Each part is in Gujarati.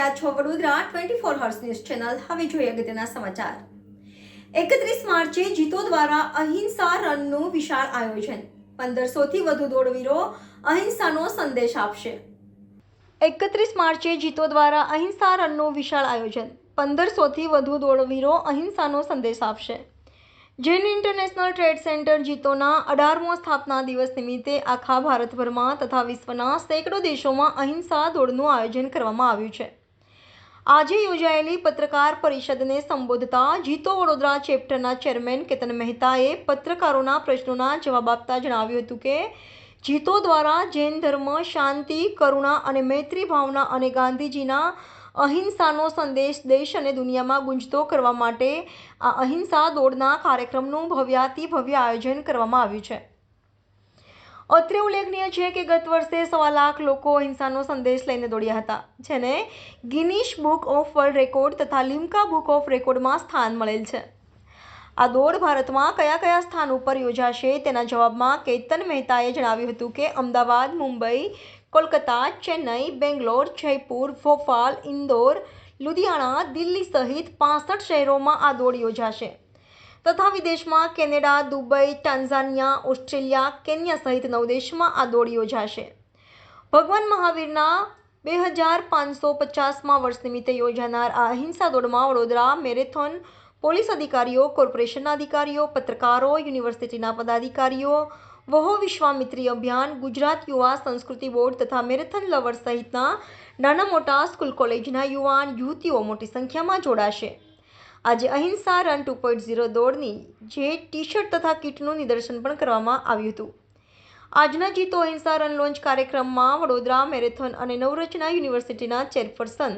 રહ્યા છો Vadodara twenty four hours news channel હવે જોઈએ અગત્યના સમાચાર. એકત્રીસ માર્ચે જીતો દ્વારા અહિંસા રનનું વિશાળ આયોજન. પંદરસોથી વધુ દોડવીરો અહિંસાનો સંદેશ આપશે. એકત્રીસ માર્ચે જીતો દ્વારા અહિંસા રનનું વિશાળ આયોજન. પંદરસોથી વધુ દોડવીરો અહિંસાનો સંદેશ આપશે. જૈન ઇન્ટરનેશનલ ટ્રેડ સેન્ટર જીતોના અઢારમો સ્થાપના દિવસ નિમિત્તે આખા ભારતભરમાં તથા વિશ્વના સેંકડો દેશોમાં અહિંસા દોડનું આયોજન કરવામાં આવ્યું છે. આજે યોજાયેલી પત્રકાર પરિષદને સંબોધતા જીતો વડોદરા ચેપ્ટરના ચેરમેન કેતન મહેતાએ પત્રકારોના પ્રશ્નોના જવાબ આપતા જણાવ્યું હતું કે, જીતો દ્વારા જૈન ધર્મ, શાંતિ, કરુણા અને મૈત્રી ભાવના અને ગાંધીજીના અહિંસાનો સંદેશ દેશ અને દુનિયામાં ગુંજતો કરવા માટે આ અહિંસા દોડના કાર્યક્રમનું ભવ્યાતિ ભવ્ય આયોજન કરવામાં આવ્યું છે. અત્રે ઉલ્લેખનીય છે કે ગત વર્ષે સવા લાખ લોકો અહિંસાનો સંદેશ લઈને દોડ્યા હતા, જેને Guinness book of world record તથા લિમ્કા બુક ઓફ રેકોર્ડમાં સ્થાન મળેલ છે. આ દોડ ભારતમાં કયા કયા સ્થાન ઉપર યોજાશે તેના જવાબમાં કેતન મહેતાએ જણાવ્યું હતું કે અમદાવાદ, મુંબઈ, કોલકાતા, ચેન્નઈ, બેંગ્લોર, જયપુર, ભોપાલ, ઇન્દોર, લુધિયાણા, દિલ્હી સહિત પાસઠ શહેરોમાં આ દોડ યોજાશે. તથા વિદેશમાં Canada, Dubai Tanzania Australia, Kenya સહિત નવ દેશમાં આ દોડ યોજાશે. ભગવાન મહાવીરના બે હજાર પાંચસો પચાસમાં વર્ષ નિમિત્તે યોજાનાર આ અહિંસા દોડમાં વડોદરા મેરેથોન પોલીસ અધિકારીઓ કોર્પોરેશનના અધિકારીઓ, પત્રકારો, યુનિવર્સિટીના પદાધિકારીઓ, વહો વિશ્વામિત્રી અભિયાન, ગુજરાત યુવા સંસ્કૃતિ બોર્ડ તથા મેરેથોન લવર્સ સહિતના નાના મોટા સ્કૂલ કોલેજના યુવાન યુવતીઓ મોટી સંખ્યામાં જોડાશે. આજે Ahimsa run two point zero દોડની જે ટી શર્ટ તથા કીટનું નિદર્શન પણ કરવામાં આવ્યું હતું. આજના જીતો અહિંસા રન લોન્ચ કાર્યક્રમમાં વડોદરા મેરેથોન અને નવરચના યુનિવર્સિટીના ચેરપર્સન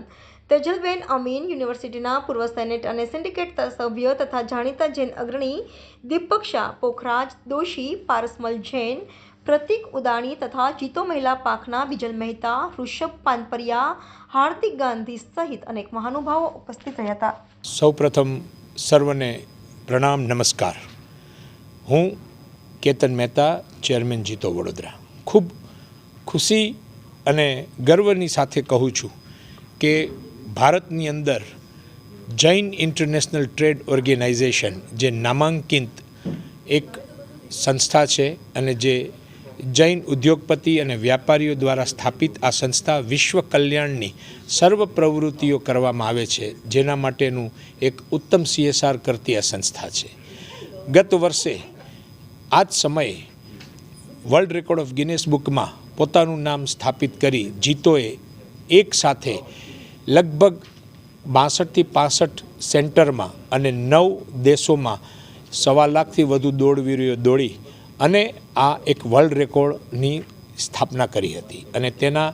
તેજલબેન અમીન, યુનિવર્સિટીના પૂર્વ સેનેટ અને સિન્ડિકેટ સભ્ય તથા જાણીતા જૈન અગ્રણી દીપક શાહ, પોખરાજ, દોશી, પારસમલ જૈન પ્રતિક ઉદાણી તથા જીતો મહિલા પાખના બિજલ મહેતા, ઋષભ પાનપરિયા, હાર્દિક ગાંધી સહિત અનેક મહાનુભાવો ઉપસ્થિત રહ્યા હતા. સૌપ્રથમ સર્વને પ્રણામ, નમસ્કાર. હું કેતન મહેતા, ચેરમેન જીતો વડોદરા. ખૂબ ખુશી અને ગર્વની સાથે કહું છું કે ભારતની અંદર જૈન ઇન્ટરનેશનલ ટ્રેડ ઓર્ગેનાઇઝેશન જે નામાંકિત એક સંસ્થા છે અને જે જૈન ઉદ્યોગપતિ અને વ્યાપારીઓ દ્વારા સ્થાપિત આ સંસ્થા વિશ્વ કલ્યાણની સર્વ પ્રવૃત્તિઓ કરવામાં આવે છે, જેના માટેનું એક ઉત્તમ સીએસઆર કરતી આ સંસ્થા છે. ગત વર્ષે આ જ સમયે વર્લ્ડ રેકોર્ડ ઓફ ગિનેસ બુકમાં પોતાનું નામ સ્થાપિત કરી જીતોએ એક સાથે લગભગ બાસઠથી પાસઠ સેન્ટરમાં અને નવ દેશોમાં સવા લાખથી વધુ દોડવીરીઓ દોડી અને આ એક વર્લ્ડ રેકોર્ડની સ્થાપના કરી હતી. અને તેના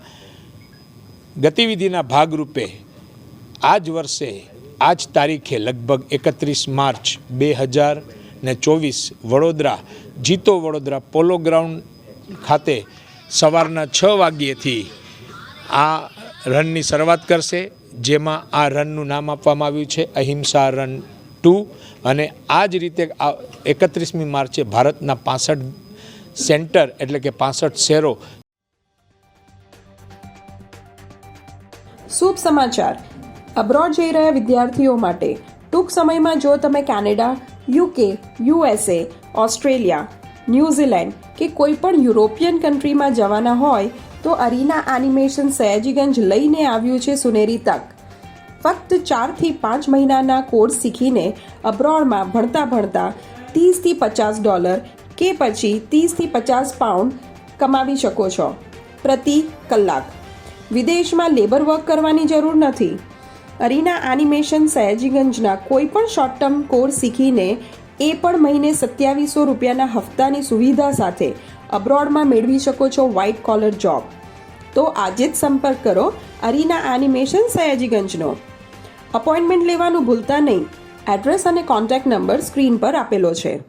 ગતિવિધિના ભાગરૂપે આ જ વર્ષે આ જ તારીખે લગભગ એકત્રીસ માર્ચ બે હજાર ને ચોવીસ Vadodara, JITO Vadodara polo ground ખાતે સવારના છ વાગ્યેથી આ રનની શરૂઆત કરશે, જેમાં આ રનનું નામ આપવામાં આવ્યું છે, અહિંસા રન ટુ અને આ જ રીતે આ એકત્રીસમી માર્ચે ભારતના પાસઠ સેન્ટર એટલે કે પાસઠ શહેરો શુભ સમાચાર. અબ્રોડ જઈ રહ્યા વિદ્યાર્થીઓ માટે. ટૂંક સમયમાં જો તમે Canada, UK, USA, Australia, New Zealand કે કોઈ પણ યુરોપિયન કન્ટ્રીમાં જવાના હોય તો અરીના એનિમેશન સયાજીગંજ લઈને આવ્યું છે સુનેરી તક. ફક્ત ચારથી પાંચ મહિનાના કોર્સ શીખીને અબ્રોડમાં ભણતા ભણતા ત્રીસથી પચાસ ડોલર કે પછી ત્રીસથી પચાસ પાઉન્ડ કમાવી શકો છો પ્રતિ કલાક. વિદેશમાં લેબર વર્ક કરવાની જરૂર નથી. અરીના એનિમેશન સયાજીગંજના કોઈ પણ શોર્ટ ટર્મ કોર્સ શીખીને એ પણ મહિને સત્યાવીસો રૂપિયાના હપ્તાની સુવિધા સાથે અબ્રોડમાં મેળવી શકો છો વ્હાઇટ કોલર જોબ તો આજે જ સંપર્ક કરો અરીના એનિમેશન સયાજીગંજનો. અપોઇન્ટમેન્ટ લેવાનું ભૂલતા નહીં. એડ્રેસ અને કોન્ટેક્ટ નંબર સ્ક્રીન પર આપેલો છે.